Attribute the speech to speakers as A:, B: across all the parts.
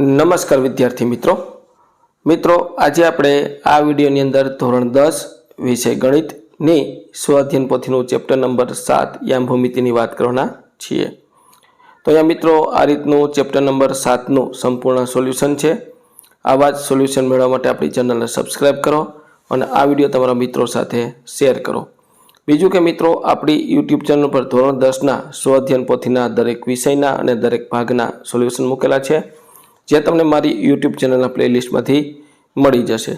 A: નમસ્કાર વિદ્યાર્થી મિત્રો. મિત્રો, આજે આપણે આ વિડીયોની અંદર ધોરણ દસ વિષય ગણિતની સ્વાધ્યન પોથીનું ચેપ્ટર નંબર સાત યામ ભૂમિતિની વાત કરવાના છીએ. તો અહીંયા મિત્રો, આ રીતનું ચેપ્ટર નંબર સાતનું સંપૂર્ણ સોલ્યુશન છે. આવા જ સોલ્યુશન મેળવવા માટે આપણી ચેનલને સબસ્ક્રાઈબ કરો અને આ વીડિયો તમારા મિત્રો સાથે શેર કરો. બીજું કે મિત્રો, આપણી યુટ્યુબ ચેનલ પર ધોરણ દસના સ્વાધ્યન પોથીના દરેક વિષયના અને દરેક ભાગના સોલ્યુશન મૂકેલા છે. જે તમને મારી યુટ્યુબ ચેનલના પ્લેલિસ્ટમાંથી મળી જશે.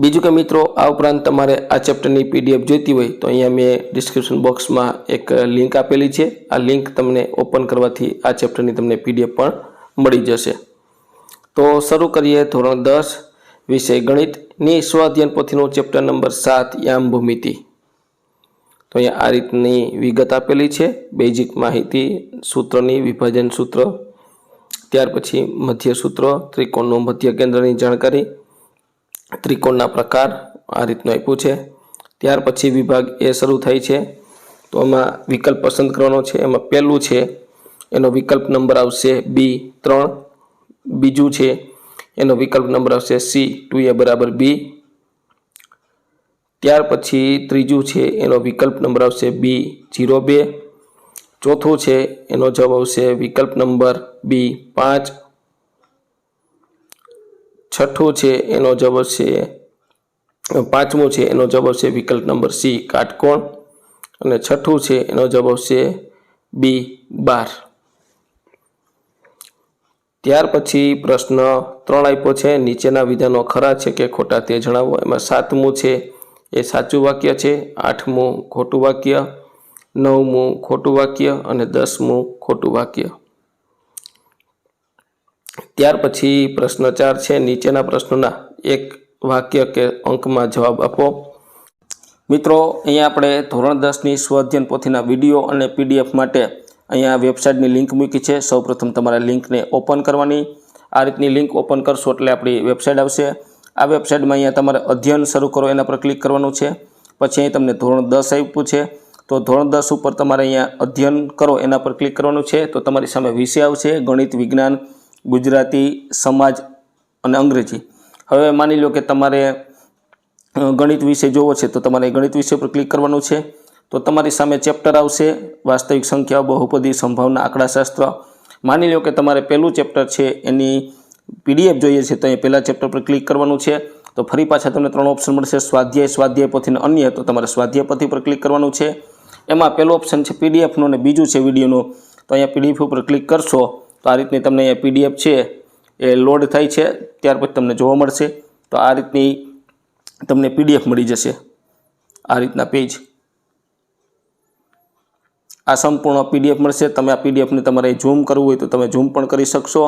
A: બીજું કે મિત્રો, આ ઉપરાંત તમારે આ ચેપ્ટરની પીડીએફ જોઈતી હોય તો અહીંયા મેં ડિસ્ક્રિપ્શન બોક્સમાં એક લિંક આપેલી છે. આ લિંક તમને ઓપન કરવાથી આ ચેપ્ટરની તમને પીડીએફ પણ મળી જશે. તો શરૂ કરીએ ધોરણ દસ, વિષય ગણિતની સ્વાધ્યયન પોથીનું ચેપ્ટર નંબર સાત, યામ ભૂમિતિ. તો અહીંયા આ રીતની વિગત આપેલી છે. બેઝિક માહિતી, સૂત્રની વિભાજન સૂત્ર ત્યાર પછી મધ્ય સૂત્ર ત્રિકોણનું મધ્ય કેન્દ્રની જાણકારી, ત્રિકોણના પ્રકાર, આ રીતનું આપ્યું છે. ત્યાર પછી વિભાગ એ શરૂ થાય છે. તો એમાં વિકલ્પ પસંદ કરવાનો છે. એમાં પહેલું છે, એનો વિકલ્પ નંબર આવશે બી ત્રણ. બીજું છે, એનો વિકલ્પ નંબર આવશે સી ટુ એ બરાબર બી. ત્યાર પછી ત્રીજું છે, એનો વિકલ્પ નંબર આવશે બી જીરો બે. ચોથું છે, એનો જવાબ આવશે વિકલ્પ નંબર બી, પાંચ. છઠ્ઠું છે, એનો જવાબ આવશે, પાંચમું છે, એનો જવાબ આવશે વિકલ્પ નંબર સી, કાટકોણ. અને છઠ્ઠું છે, એનો જવાબ આવશે બી, બાર. ત્યાર પછી પ્રશ્ન ત્રણ આપ્યો છે, નીચેના વિધાનો ખરા છે કે ખોટા તે જણાવો. એમાં સાતમું છે, એ સાચું વાક્ય છે, આઠમું ખોટું વાક્ય. નવમું ખોટું વાક્ય અને દસમું ખોટું વાક્ય. ત્યાર પછી પ્રશ્ન ચાર છે, નીચેના પ્રશ્નોના એક વાક્ય કે અંકમાં જવાબ આપો. મિત્રો, અહીંયા આપણે ધોરણ દસની સ્વાધ્યન પોથીના વીડિયો અને પીડીએફ માટે અહીંયા વેબસાઇટની લિંક મૂકી છે. સૌપ્રથમ તમારે લિંકને ઓપન કરવાની. આ રીતની લિંક ઓપન કરશો એટલે આપણી વેબસાઇટ આવશે. આ વેબસાઇટમાં અહીંયા તમારે અધ્યયન શરૂ કરો, એના પર ક્લિક કરવાનું છે. પછી અહીં તમને ધોરણ દસ આપ્યું છે. તો ધોરણ દસ ઉપર તમારે અહીંયા અધ્યયન કરો, એના પર ક્લિક કરવાનું છે. તો તમારી સામે વિષય આવશે, ગણિત, વિજ્ઞાન, ગુજરાતી, સમાજ અને અંગ્રેજી. હવે માની લો કે તમારે ગણિત વિષય જોવો છે, તો તમારે ગણિત વિષય પર ક્લિક કરવાનું છે. તો તમારી સામે ચેપ્ટર આવશે, વાસ્તવિક સંખ્યાઓ બહુપદી, સંભાવના, આંકડાશાસ્ત્ર. માની લો કે તમારે પહેલું ચેપ્ટર છે, એની પીડીએફ જોઈએ છે, તો એ પહેલાં ચેપ્ટર પર ક્લિક કરવાનું છે. તો ફરી પાછા તમને ત્રણ ઓપ્શન મળશે, સ્વાધ્યાય સ્વાધ્યાય પોથી અને અન્ય. તો તમારે સ્વાધ્યાય પોથી પર ક્લિક કરવાનું છે. એમાં પહેલો ઓપ્શન છે પીડીએફનું અને બીજું છે વિડીયોનું તો અહીંયા પીડીએફ ઉપર ક્લિક કરશો, તો આ રીતની તમને અહીંયા પીડીએફ છે, એ લોડ થાય છે, ત્યાર પછી તમને જોવા મળશે. તો આ રીતની તમને પીડીએફ મળી જશે, આ રીતના પેજ આ સંપૂર્ણ પીડીએફ મળશે, તમે આ પીડીએફને તમારે ઝૂમ કરવું હોય તો તમે ઝૂમ પણ કરી શકશો,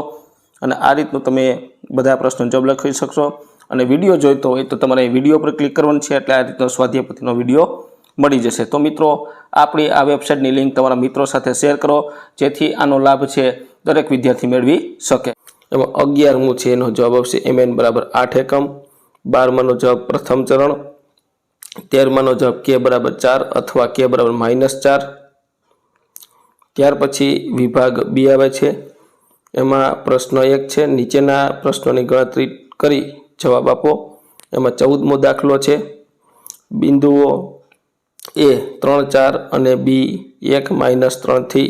A: અને આ રીતનું તમે બધા પ્રશ્નો જવાબ લખી શકશો. અને વીડિયો જોઈતો હોય તો તમારે વીડિયો પર ક્લિક કરવાનું છે, એટલે આ રીતનો સ્વાધ્યાયપતિનો વીડિયો મળી જશે. તો મિત્રો, આપણી આ વેબસાઇટની લિંક તમારા મિત્રો સાથે શેર કરો, જેથી આનો લાભ છે દરેક વિદ્યાર્થી મેળવી શકે. એમાં અગિયારમું છે, એનો જવાબ આવશે એમ એન બરાબર આઠ એકમ. બારમાનો જવાબ પ્રથમ ચરણ. તેરમાનો જવાબ કે બરાબર ચાર અથવા કે બરાબર માઇનસ ચાર. ત્યાર પછી વિભાગ બી આવે છે. એમાં પ્રશ્ન એક છે, નીચેના પ્રશ્નોની ગણતરી કરી જવાબ આપો. એમાં ચૌદમો દાખલો છે. બિંદુઓ એ ત્રણ ચાર અને બી એક માઇનસ ત્રણથી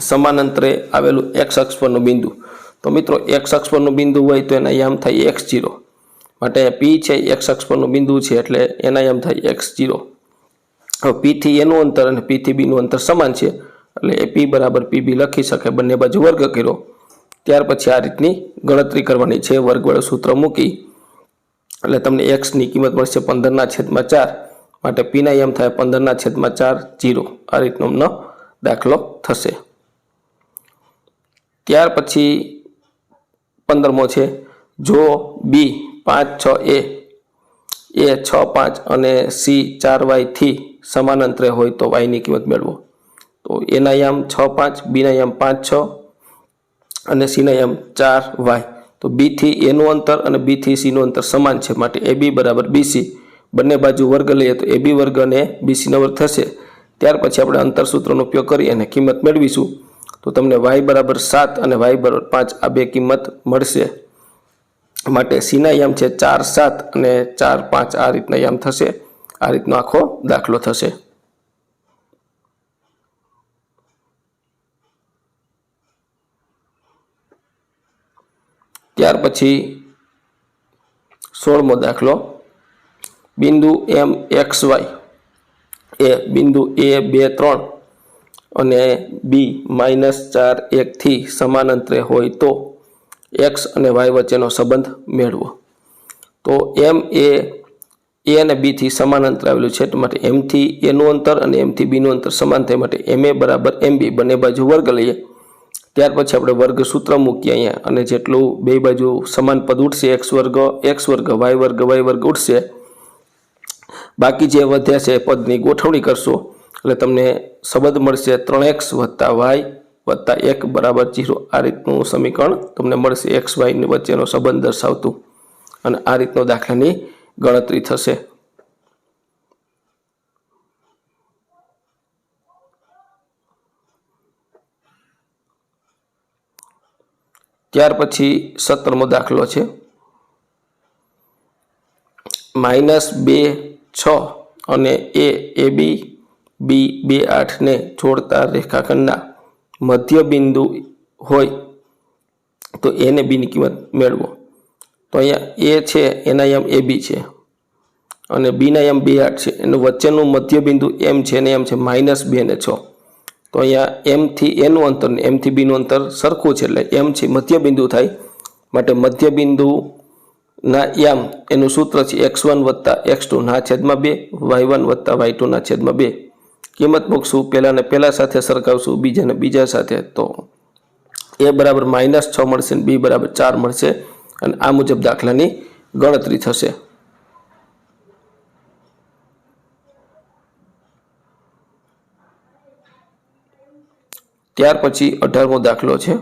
A: સમાનાંતરે આવેલું એક્સ અક્ષ પરનું બિંદુ. તો મિત્રો એક્સ અક્ષ પરનું બિંદુ હોય તો એના યામ થાય એક્સ જીરો. માટે પી છે એક્સ અક્ષ પરનું બિંદુ છે એટલે એના યામ થાય એક્સ જીરો. હવે પીથી એનું અંતર અને પીથી બીનું અંતર સમાન છે. એટલે એ પી બરાબર પી બી લખી શકે, બંને બાજુ વર્ગ કર્યો. ત્યાર પછી આ રીતની ગણતરી કરવાની છે. વર્ગવાળું સૂત્ર મૂકી. એટલે તમને એક્સની કિંમત મળશે પંદરના છેદમાં ચાર. માટે પીના એમ થાય પંદરના છેદમાં ચાર જીરો. આ રીતનો અમનો દાખલો થશે. ત્યાર પછી પંદરમો છે. જો બી પાંચ છ એ એ છ પાંચ અને સી ચાર વાયથી સમાન અંતરે હોય તો વાયની કિંમત મેળવો. તો એના યામ છ પાંચ, બીના યામ પાંચ છ અને સીના યામ ચાર વાય. તો બીથી એનું અંતર અને બીથી સીનું અંતર સમાન છે. માટે એ બી બરાબર બીસી બંને બાજુ વર્ગ લઈએ તો એ બી વર્ગ અને બીસીનો વર્ગ થશે. ત્યાર પછી આપણે અંતરસૂત્રનો ઉપયોગ કરી અને કિંમત મેળવીશું. તો તમને વાય બરાબર સાત અને વાય બરાબર પાંચ આ બે કિંમત મળશે. માટે સીના યામ છે ચાર સાત અને ચાર પાંચ આ રીતના યામ થશે. આ રીતનો આખો દાખલો થશે. ત્યાર પછી સોળમો દાખલો. બિંદુ એમ એક્સ વાય. એ બિંદુ એ, બે, ત્રણ અને બી માઇનસ ચાર એકથી સમાનાંતરે હોય તો એક્સ અને વાય વચ્ચેનો સંબંધ મેળવો. તો એમ એ એ અને બીથી સમાનાંતર આવેલું છે માટે એમથી એનું અંતર અને એમથી બીનું અંતર સમાન થાય, માટે એમ એ બરાબર એમ બી બંને બાજુ વર્ગ લઈએ. ત્યાર પછી આપણે વર્ગ સૂત્ર મૂકીએ અહીંયા, અને જેટલું બે બાજુ સમાન પદ ઉઠશે એક્સ વર્ગ એક્સ વર્ગ, વાય વર્ગ વાય વર્ગ ઉઠશે બાકી જે વધ્યા છે એ પદની ગોઠવણી કરશો. એટલે તમને સંબંધ મળશે ત્રણ એક્સ વત્તા વાય વત્તા એક બરાબર જીરો. આ રીતનું સમીકરણ તમને મળશે એક્સ વાયની વચ્ચેનો સંબંધ દર્શાવતું. અને આ રીતનો દાખલાની ગણતરી થશે. ત્યાર પછી સત્તરમો દાખલો છે. માઇનસ બે છ અને એ એ બી બી, બે આઠને જોડતા રેખાખંડના મધ્ય બિંદુ હોય તો એને બીની કિંમત મેળવો. તો અહીંયા એ છે, એના યમ એ બી છે. અને બીના યમ બે, આઠ છે. એનું વચ્ચેનું મધ્ય બિંદુ એમ છે અને એમ છે, માઇનસ બે ને છ. તો અહીંયા એમથી એનું અંતર ને એમથી બીનું અંતર સરખું છે, એટલે એમ છે મધ્ય બિંદુ થાય. માટે મધ્ય બિંદુના યામ. એનું સૂત્ર છે એક્સ વન વત્તા એક્સ ટુ ના છેદમાં બે, વાય વન વત્તા વાય ટુના છેદમાં બે. કિંમત મૂકશું પહેલાંને પહેલાં સાથે સરખાવશું બીજાને બીજા સાથે. તો એ બરાબર માઇનસ છ મળશે ને બી બરાબર ચાર મળશે અને આ મુજબ દાખલાની ગણતરી થશે. ત્યાર પછી અઢારમો દાખલો છે.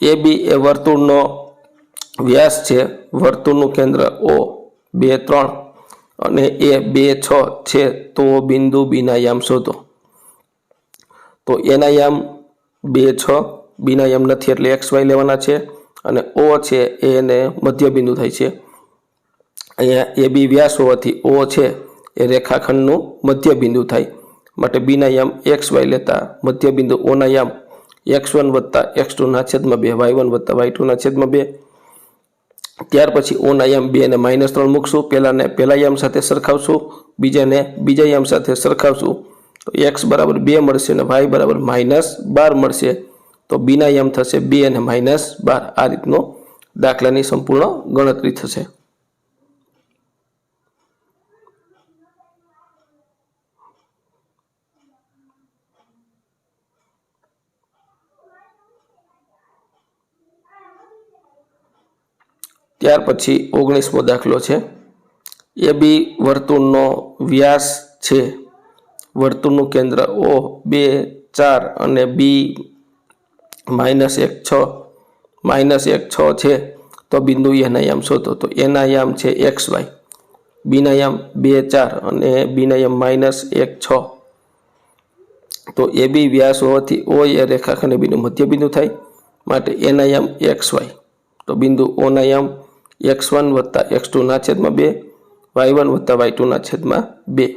A: એ બી એ વર્તુળનો વ્યાસ છે, વર્તુળનું કેન્દ્ર ઓ, બે, ત્રણ અને એ બે, છ છે, તો બિંદુ બીના યામ શોધો. તો એના યામ બે, છ, બીના યામ નથી એટલે એક્સ, વાય લેવાના છે અને ઓ છે એને મધ્ય બિંદુ થાય છે. અહીંયા એ બી વ્યાસ હોવાથી ઓ છે એ રેખાખંડનું મધ્ય બિંદુ થાય માટે બીના યામ એક્સ, વાય લેતા મધ્ય બિંદુ ઓના યામ એક્સ વન વત્તા એક્સ ટુના છેદમાં બે, વાય વન વત્તા વાય ટુના છેદમાં બે ત્યાર પછી ઓન આયામ બે અને માઇનસ ત્રણ મૂકશું. પહેલાને પહેલા યામ સાથે સરખાવશું. બીજાને બીજા યામ સાથે સરખાવશું. તો એક્સ બરાબર બે મળશે અને વાય બરાબર માઇનસ બાર મળશે. તો બીના યામ થશે બે અને માઇનસ બાર. આ રીતનો દાખલાની સંપૂર્ણ ગણતરી થશે. ત્યાર પછી ઓગણીસમો દાખલો છે. એ બી વર્તુળનો વ્યાસ છે. વર્તુળનું કેન્દ્ર ઓ બે ચાર અને બી માઇનસ એક છ. માઇનસ એક છ છે તો બિંદુ એના યામ શોધો. તો એના યામ છે એક્સ વાય. બીના યામ બે ચાર અને બીના યામ માઇનસ એક છ. તો એ બી વ્યાસ હોવાથી ઓ એ રેખાખંડ બિંદુ થાય. માટે એના યામ એક્સ વાય. તો બિંદુ ઓના યામ એક્સ વન વત્તા એક્સ ટુના છેદમાં બે, વાય વન વત્તા વાય ટુના છેદમાં બે.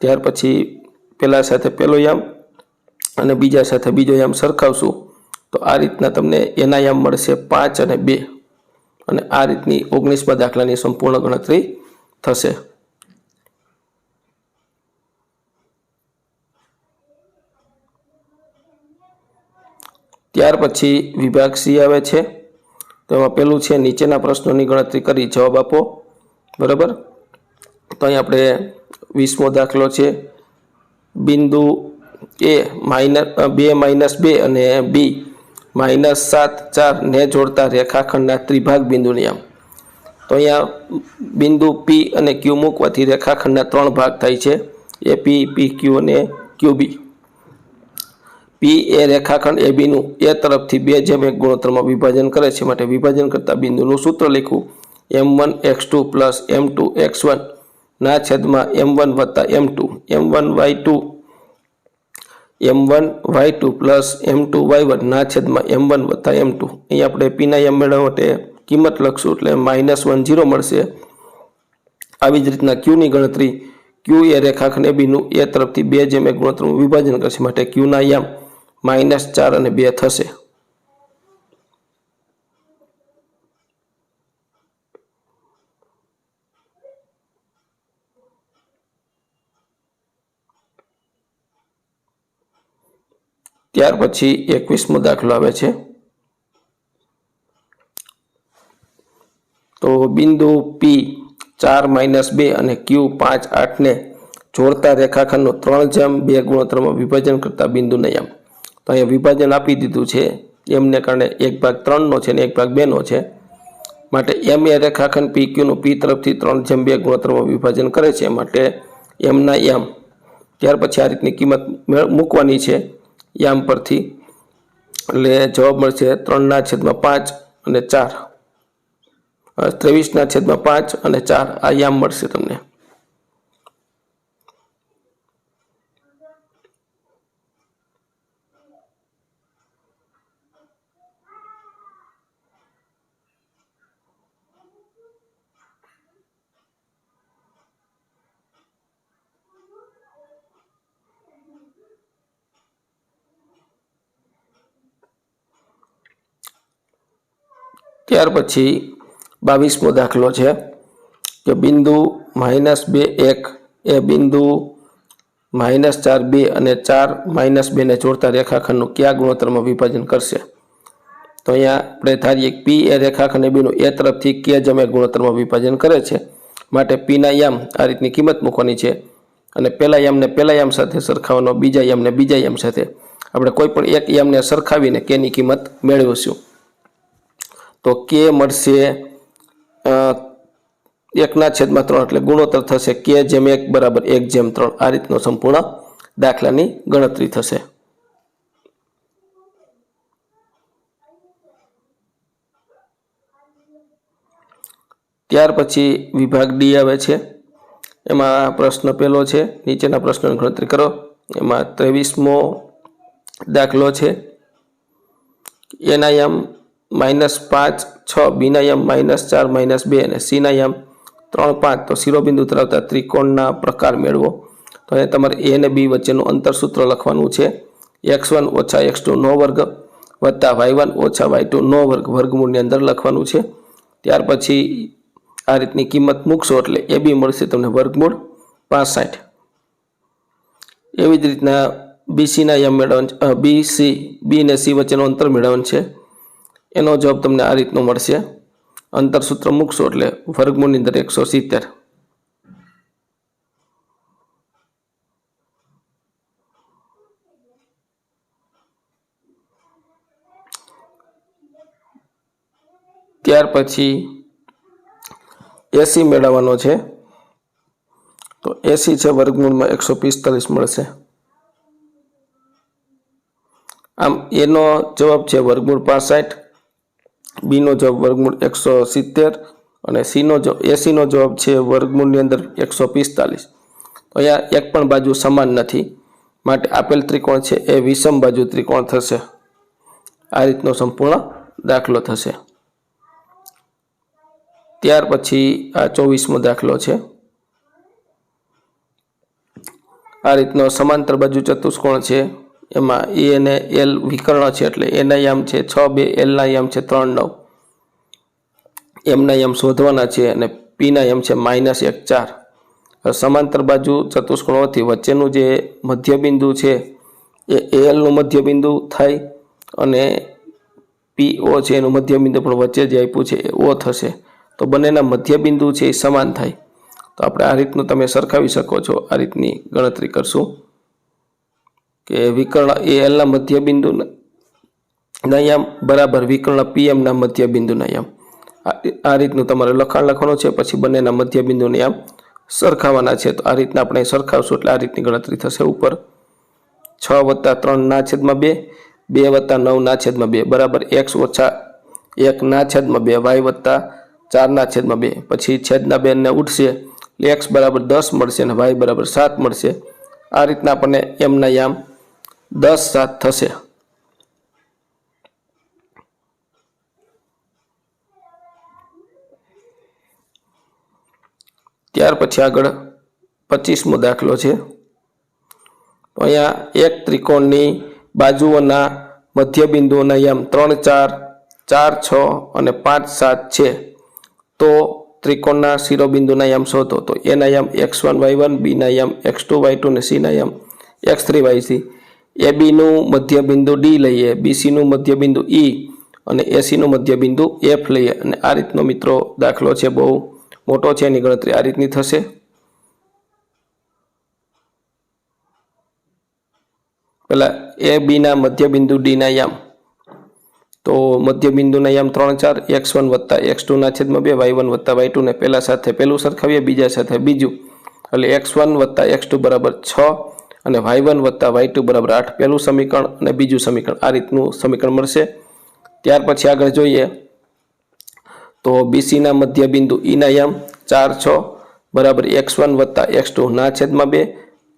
A: ત્યાર પછી પહેલા સાથે પહેલો યામ અને બીજા સાથે બીજો યામ સરખાવશું. તો આ રીતના તમને એના યામ મળશે પાંચ અને બે. અને આ રીતની ઓગણીસમાં દાખલાની સંપૂર્ણ ગણતરી થશે. ત્યાર પછી વિભાગ સી આવે છે. તો એમાં પેલું છે, નીચેના પ્રશ્નોની ગણતરી કરી, જવાબ આપો. બરાબર? તો અહીં આપણે વીસમો દાખલો છે. બિંદુ એ માઇનસ બે માઇનસ બે અને બી માઇનસ સાત ચાર ને જોડતા રેખાખંડના ત્રિભાગ બિંદુની આમ. તો અહીંયા બિંદુ પી અને ક્યુ મૂકવાથી રેખાખંડના ત્રણ ભાગ થાય છે. એ પી પી ક્યુ અને ક્યુ બી પી એ રેખાખંડ એ બીનું એ તરફથી બે જેમ એક ગુણોત્તરમાં વિભાજન કરે છે. માટે વિભાજન કરતા બિંદુનું સૂત્ર લખવું M one X two plus M two X one ના છેદમાં એમ વન વત્તા M two. M one Y two, M one Y two plus M two Y one ના છેદમાં એમ વન વત્તા એમ ટુ. અહીં આપણે પીના એમ મેળવવા માટે કિંમત લખશું એટલે માઇનસ વન ઝીરો મળશે. આવી જ રીતના ક્યુની ગણતરી ક્યુ એ રેખાખંડ એબીનું એ તરફથી બે જેમ એક ગુણોત્તરનું વિભાજન કરશે. માટે ક્યુના યામ માઇનસ ચાર અને બે થશે. ત્યાર પછી એકવીસમો દાખલો આવે છે. તો બિંદુ પી ચાર માઇનસ બે અને ક્યુ પાંચ આઠને જોડતા રેખાખંડનું ત્રણ જેમ બે ગુણોત્તરમાં વિભાજન કરતા બિંદુને એમ. તો અહીંયા વિભાજન આપી દીધું છે. એમને કારણે એક ભાગ ત્રણનો છે ને એક ભાગ બેનો છે. માટે એમ એ રેખાખંડ પી ક્યુનું પી તરફથી ત્રણ જેમ બે ગુણોત્તરમાં વિભાજન કરે છે. માટે એમના એમ. ત્યાર પછી આ રીતની કિંમત મૂકવાની છે. યામ પરથી એટલે જવાબ મળશે ત્રણના છેદમાં પાંચ અને ચાર. ત્રેવીસના છેદમાં પાંચ અને ચાર. આ યામ મળશે તમને. ત્યાર પછી બાવીસમો દાખલો છે કે બિંદુ માઇનસ બે એક એ બિંદુ માઇનસ ચાર બે અને ચાર માઇનસ બેને જોડતા રેખાખંડનું કયા ગુણોત્તરમાં વિભાજન કરશે? તો અહીંયા આપણે ધારીએ પી એ રેખાખંડ બીનું એ તરફથી કે જમે ગુણોત્તરમાં વિભાજન કરે છે. માટે પીના યામ આ રીતની કિંમત મૂકવાની છે. અને પહેલા યામને પહેલા યામ સાથે સરખાવવાનો, બીજા યામને બીજા યામ સાથે. આપણે કોઈ પણ એક યામને સરખાવીને કેની કિંમત મેળવીશું. તો કે મળશે એકના છેદમાં ત્રણ એટલે ગુણોત્તર થશે કે જેમ એક બરાબર એક જેમ ત્રણ. આ રીતનો સંપૂર્ણ દાખલાની ગણતરી થશે. ત્યાર પછી વિભાગ ડી આવે છે. એમાં પ્રશ્ન પહેલો છે, નીચેના પ્રશ્નોની ગણતરી કરો. એમાં ત્રેવીસમો દાખલો છે. એના યામ માઇનસ પાંચ, છ બીના યમ, માઇનસ ચાર, માઇનસ બે અને સીના યમ. ત્રણ, પાંચ. તો શિરોબિંદુ ધરાવતા ત્રિકોણના પ્રકાર મેળવો. તો અહીંયા તમારે એ અને બી વચ્ચેનું અંતરસૂત્ર લખવાનું છે. એક્સ વન ઓછા એક્સ ટુ નો વર્ગ વત્તા વાય વન ઓછા વાય ટુ નો વર્ગ વર્ગમૂળની અંદર લખવાનું છે. ત્યાર પછી આ રીતની કિંમત મૂકશો એટલે એ બી મળશે તમને વર્ગમૂળ પાસઠ. એવી જ રીતના બીસીના યમ મેળવવાનું બી સી, બી ને સી વચ્ચેનું અંતર મેળવવાનું છે. એનો જવાબ તમને આ રીતનો મળશે. અંતર સૂત્ર મૂકશો એટલે વર્ગમૂળની અંદર એકસો સિત્તેર. ત્યાર પછી એસી મેળવવાનો છે. તો એસી છે, વર્ગમૂળમાં એકસો પિસ્તાલીસ મળશે. આમ એનો જવાબ છે વર્ગમૂળ પાસઠ બીનો જવાબ વર્ગમૂળ એકસો સિત્તેર અને સીનો એસીનો જવાબ છે વર્ગમૂળની અંદર એકસો પિસ્તાલીસ. તો અહીંયા એક પણ બાજુ સમાન નથી. માટે આપેલ ત્રિકોણ છે એ વિષમ બાજુ ત્રિકોણ થશે. આ રીતનો સંપૂર્ણ દાખલો થશે. ત્યાર પછી આ ચોવીસમો દાખલો છે. આ રીતનો સમાંતર બાજુ ચતુષ્કોણ છે. એમાં એ અને એલ વિકર્ણ છે એટલે એના યામ છે છ, બે એલના યામ છે ત્રણ, નવ. એમના યામ શોધવાના છે અને પીના યામ છે માઇનસ એક, ચાર. સમાંતર બાજુ ચતુષ્કોણ હોવાથી વચ્ચેનું જે મધ્યબિંદુ છે એ એલનું મધ્યબિંદુ થાય અને પી ઓ છે એનું મધ્યબિંદુ પણ વચ્ચે જે આપ્યું છે એ ઓ થશે. તો બંનેના મધ્યબિંદુ છે એ સમાન થાય. તો આપણે આ રીતનું તમે સરખાવી શકો છો. આ રીતની ગણતરી કરશું. કે વિકર્ણ એ એલના મધ્યબિંદુ યામ, બરાબર, વિકર્ણ પીએમના મધ્યબિંદુના યામ. આ- રીતનું તમારે લખાણ લખવાનું છે, પછી બંનેના મધ્યબિંદુને આમ સરખાવાના છે. તો આ રીતના આપણે સરખાવશું, એટલે આ રીતની ગણતરી થશે ઉપર. છ વત્તા ત્રણ ના છેદમાં બે બે વત્તા નવ ના છેદમાં બે, બરાબર, એક્સ ઓછા એક ના છેદમાં બે, વાય વત્તા ચારના છેદમાં બે. પછી છેદના બેને ઉઠશે એટલે એક્સ બરાબર દસ મળશે અને વાય બરાબર સાત મળશે. આ રીતના આપણને એમના યામ દસ સાત થશે. ત્યાર પછી આગળ પચીસમો દાખલો છે. અહીંયા એક ત્રિકોણની બાજુઓના મધ્યબિંદુઓના યમ ત્રણ ચાર ચાર છ અને પાંચ સાત છે. તો ત્રિકોણના શિરોબિંદુના યમ શોધો તો એના યમ એક્સ વન વાય વન, બીના યમ એક્સ ટુ વાય ટુ અને સીના Yama X three Y C A બીનું મધ્યબિંદુ ડી લઈએ બીસીનું મધ્યબિંદુ ઈ અને એસીનું મધ્યબિંદુ એફ લઈએ. અને આ રીતનો મિત્રો દાખલો છે બહુ મોટો છે, એની ગણતરી આ રીતની થશે. પેલા એ બીના મધ્યબિંદુ ડીના યામ. તો મધ્યબિંદુના યામ ત્રણ, ચાર, એક્સ વન વત્તા એક્સ ટુના છેદમાં બે, વાય વન વત્તા વાય ટુને પહેલા સાથે, પહેલું સરખાવીએ, બીજા સાથે, બીજું. એટલે એક્સ વન વત્તા એક્સ ટુ બરાબર છ. અને વાય વન વત્તા વાય ટુ બરાબર આઠ પહેલું સમીકરણ અને બીજું સમીકરણ આ રીતનું સમીકરણ મળશે. ત્યાર પછી આગળ જોઈએ તો બીસીના મધ્યબિંદુ ઈના યામ ચાર છ બરાબર એક્સ વન વત્તા એક્સ ટુ ના છેદમાં બે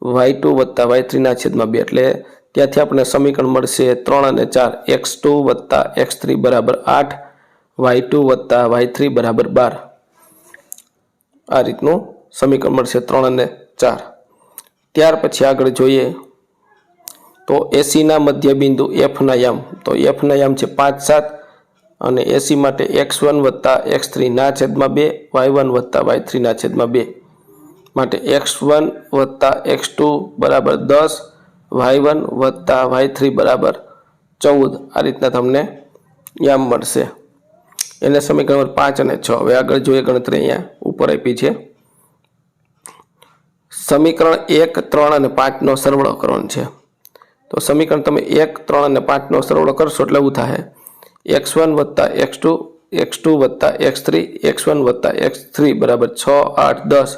A: વાય ટુ વત્તા વાય થ્રીના છેદમાં બે. એટલે ત્યાંથી આપણે સમીકરણ મળશે ત્રણ અને ચાર એક્સ ટુ વત્તા એક્સ થ્રી બરાબર આઠ વાય ટુ વત્તા વાય થ્રી બરાબર બાર. આ રીતનું સમીકરણ મળશે ત્રણ અને ચાર. ત્યાર પછી આગળ જોઈએ તો એસીના મધ્યબિંદુ એફના યામ. તો એફના યામ છે પાંચ સાત અને એસી માટે એક્સ વન વત્તા એક્સ થ્રીના છેદમાં બે વાય વન વત્તા વાય થ્રીના છેદમાં બે. માટે એક્સ વન વત્તા એક્સ ટુ બરાબર દસ વાય વન વત્તા વાય થ્રી બરાબર ચૌદ. આ રીતના તમને યામ મળશે. એને સમીકરણ પાંચ અને છ. હવે આગળ જોઈએ ગણતરી અહીંયા ઉપર આપી છે. સમીકરણ એક, ત્રણ અને પાંચનો સરવાળો કરવાનો છે. તો સમીકરણ તમે એક, ત્રણ અને પાંચનો સરવાળો કરશો એટલે એવું થાય એક્સ વન વત્તા એક્સ ટુ એક્સ ટુ વત્તા એક્સ થ્રી, એક્સ વન વત્તા એક્સ થ્રી બરાબર છ, આઠ, દસ.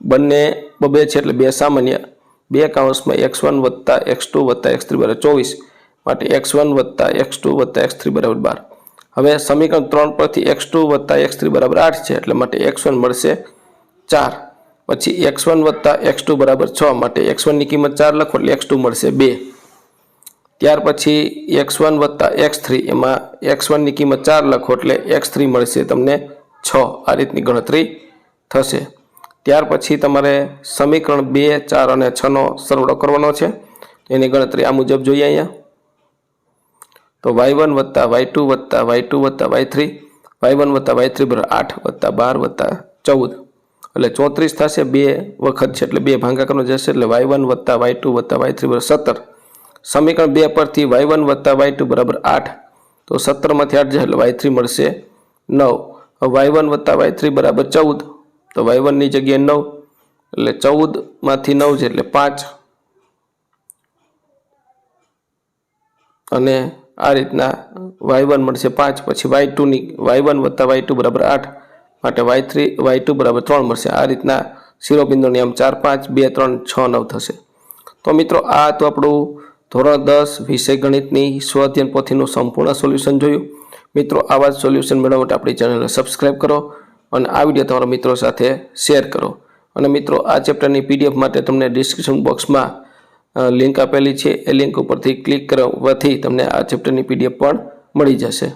A: બંને બબે છે એટલે બે સામાન્ય. બે કાઉન્સમાં એક્સ વન વત્તા એક્સ ટુ વત્તા એક્સ થ્રી બરાબર ચોવીસ. માટે એક્સ વન વત્તા એક્સ ટુ વત્તા એક્સ થ્રી બરાબર બાર. હવે સમીકરણ ત્રણ પરથી એક્સ ટુ વત્તા એક્સ થ્રી બરાબર આઠ છે એટલે માટે એક્સ વન મળશે ચાર. પછી એક્સ વન વત્તા એક્સ ટુ બરાબર છ માટે એક્સ વનની કિંમત ચાર લખો એટલે એક્સ ટુ મળશે બે. ત્યાર પછી એક્સ વન વત્તા એક્સ થ્રી એમાં એક્સ વનની કિંમત ચાર લખો એટલે એક્સ થ્રી મળશે તમને છ. આ રીતની ગણતરી થશે. ત્યાર પછી તમારે સમીકરણ બે, ચાર અને છનો સરવાળો કરવાનો છે. એની ગણતરી આ મુજબ જોઈએ અહીંયા. તો વાય વન વત્તા વાય ટુ વત્તા વાય ટુ વત્તા વાય થ્રી વાય વન વત્તા વાય થ્રી બરાબર આઠ વત્તા બાર વત્તા ચૌદ. એટલે ચોત્રીસ થશે બે વખત છે, એટલે બે ભાગાકારનો જશે, એટલે વાય વન વત્તા વાય ટુ વત્તા વાય થ્રી બરાબર સત્તર. સમીકરણ બે પરથી વાય વન વત્તા વાય ટુ બરાબર આઠ. તો સત્તરમાંથી આઠ જશે એટલે વાય થ્રી મળશે નવ. વાય વન વત્તા વાય થ્રી બરાબર ચૌદ. તો વાય વનની જગ્યાએ નવ, એટલે ચૌદમાંથી નવ છે એટલે પાંચ. અને આ રીતના વાય વન મળશે પાંચ, પછી વાય ટુની વાય વન વત્તા વાય ટુ બરાબર આઠ. માટે વાય થ્રી વાય ટુ બરાબર ત્રણ મળશે. આ રીતના શિરોબિંદુની આમ ચાર, પાંચ, બે, ત્રણ, છ, નવ થશે. તો મિત્રો, આ તો આપણું ધોરણ દસ વિષય ગણિતની સ્વઅધ્યયન પોથીનું સંપૂર્ણ સોલ્યુશન જોયું. મિત્રો, આવા જ સોલ્યુશન મેળવવા માટે આપણી ચેનલને સબસ્ક્રાઈબ કરો અને આ વીડિયો તમારા મિત્રો સાથે શેર કરો. અને મિત્રો, આ ચેપ્ટરની પીડીએફ માટે તમને ડિસ્ક્રિપ્શન બોક્સમાં લિંક આપેલી છે. એ લિંક ઉપરથી ક્લિક કરવાથી તમને આ ચેપ્ટરની પીડીએફ પણ મળી જશે.